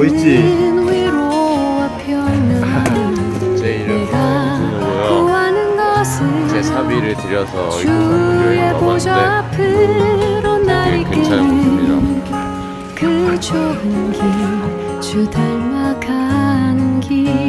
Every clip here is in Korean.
뭐 멋있지? 음, 아, 제 이름은 고요? 제 사비를 들여서 이곳에 한번 여행 가봤는데 괜찮은 곳입니다. 그 좋은 길주 닮아가는 길.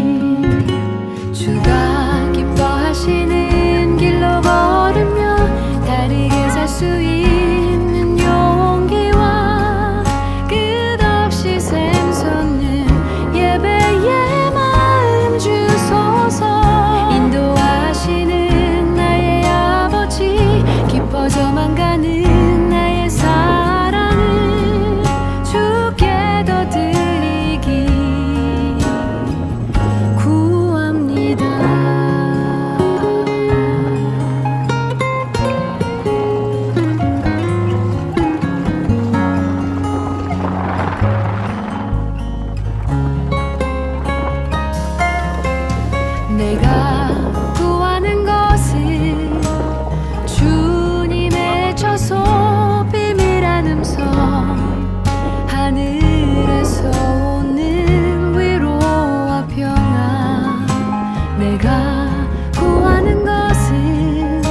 내가 구하는 것은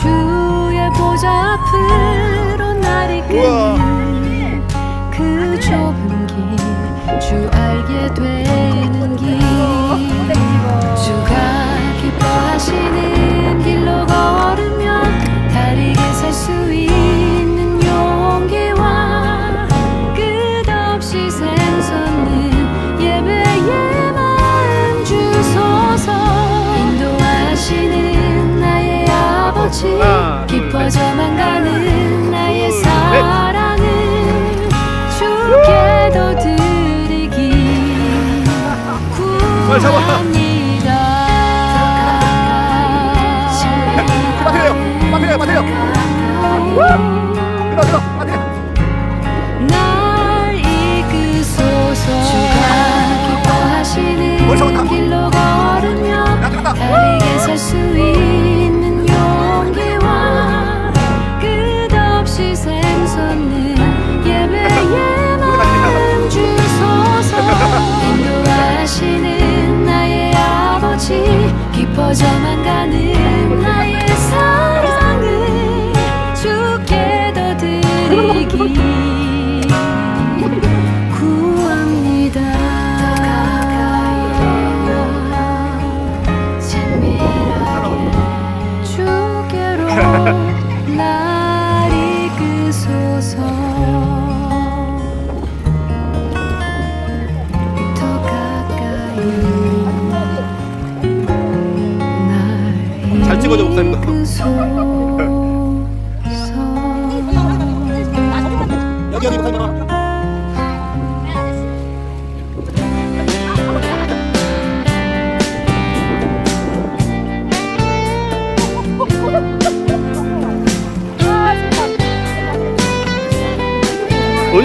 주의 보좌 앞으로 날 이끄는 그 좁은 길 주 알게 되는 길. 잡아. 잡아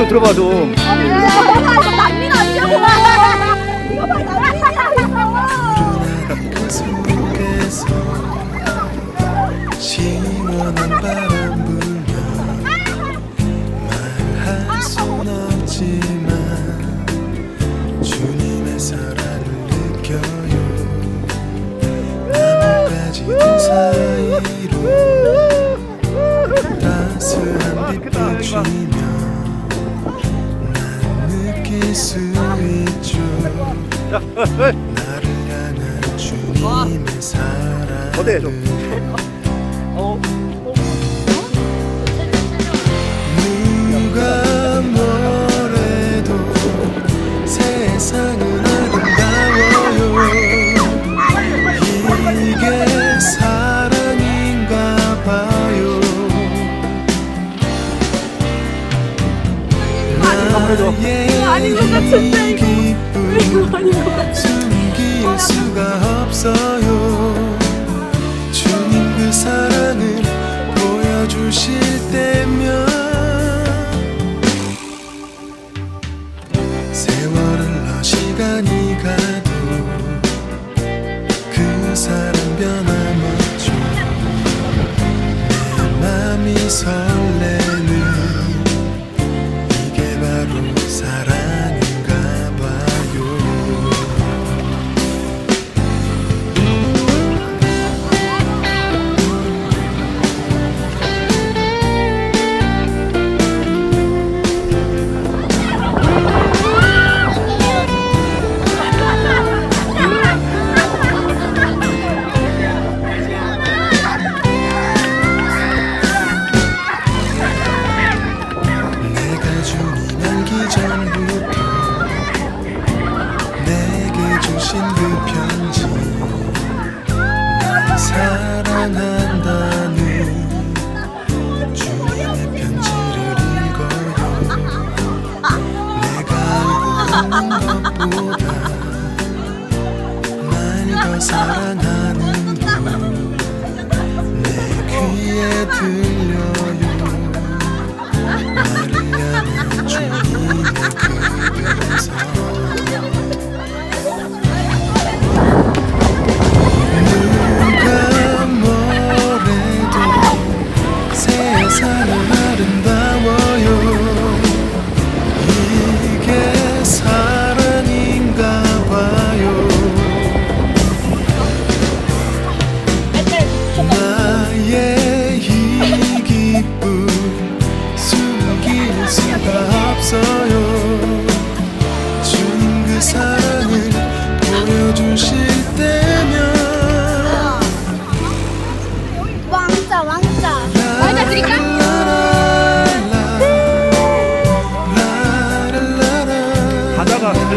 좀 들어봐도. 사이로 아, 따스한 빛 비추며 수 있죠. 나를 아는 주님의 사랑 어때 좀 어? 누가 뭐래도 세상은 아름다워요. 이게 사랑인가 봐요. 아, 나의 啊，你那个存在。停留。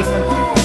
Thank you.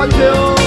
행복하세요.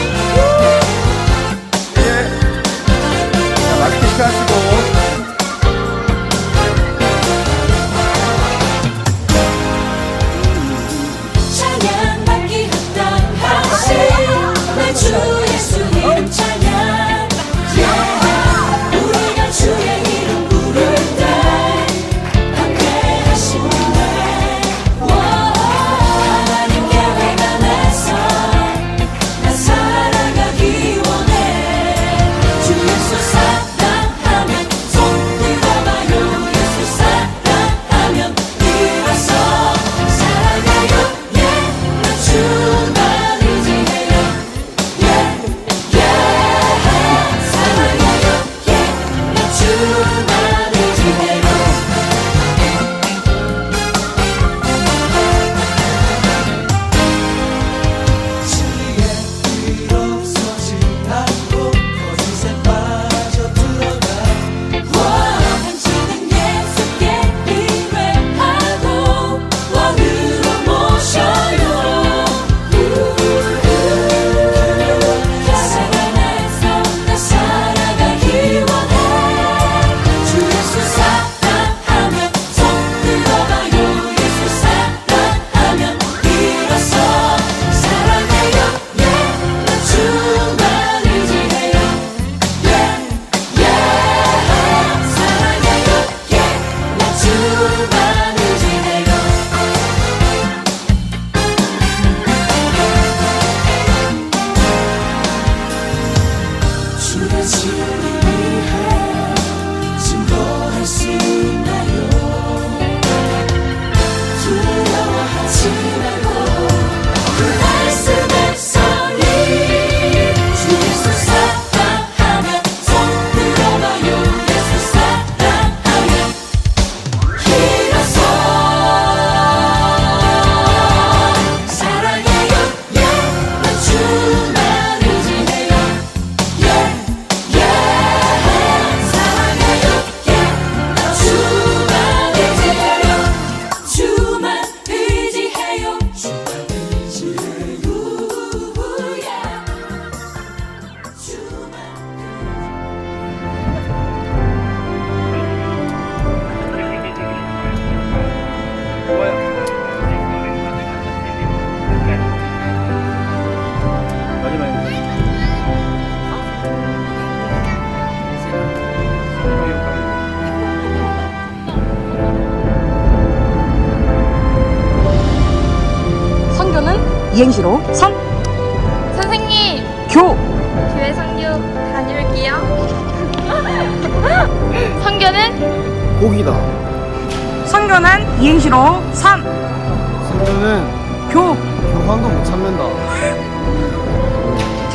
이행시로 선, 선생님, 교, 교회 성교 다녀올게요. 성교는 고기다. 선교는 이행시로 선, 성교는 교, 교황도 못 참는다.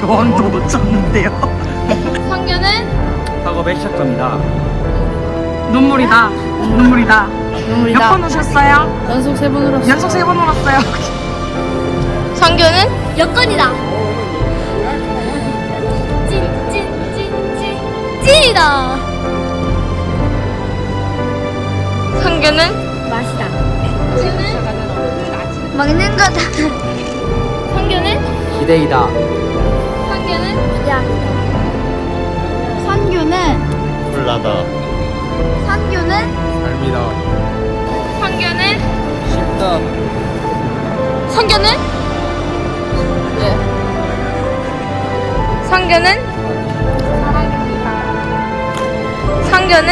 교원도 못 찾는데요. 성교는 작업의 시작점이다. 눈물이다. 눈물이다. 몇 번 오셨어요? 연속 세 번으로 왔어. 연속 세 번 울었어요. 성교는 여건이다. 찐, 찐, 찐, 찐. 찐이다. 성교는 맛이다. 먹는 거다. 성교는 기대이다. 성교는 야. 선교는 불나다. 선교는 삶이다. 쉽다. 성교는 성교는 성교는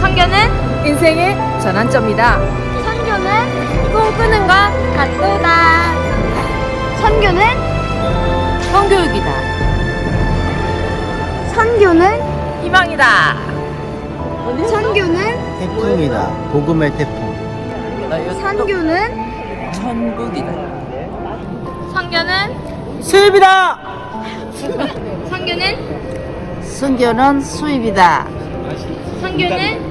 성교는 인생의 전환점이다. 선교는 꿈꾸는 것 같도다. 선교는 성교육이다. 선교는 희망이다. 선교는 태풍이다. 복음의 태풍. 선교는 수입이다. 성교는 성교는 수입이다. 성교는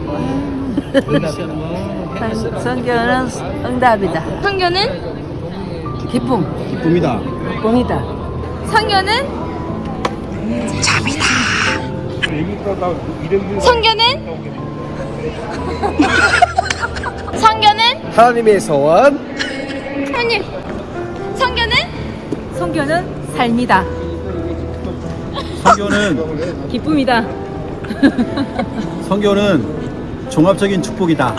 성교는 응답이다. 성교는 기쁨, 기쁨이다. 뽕이다. 성교는 성교는 성교는 하나님의 소원. 하나님 성교는 성교는 삶이다. 성교는 기쁨이다. 성교는 종합적인 축복이다.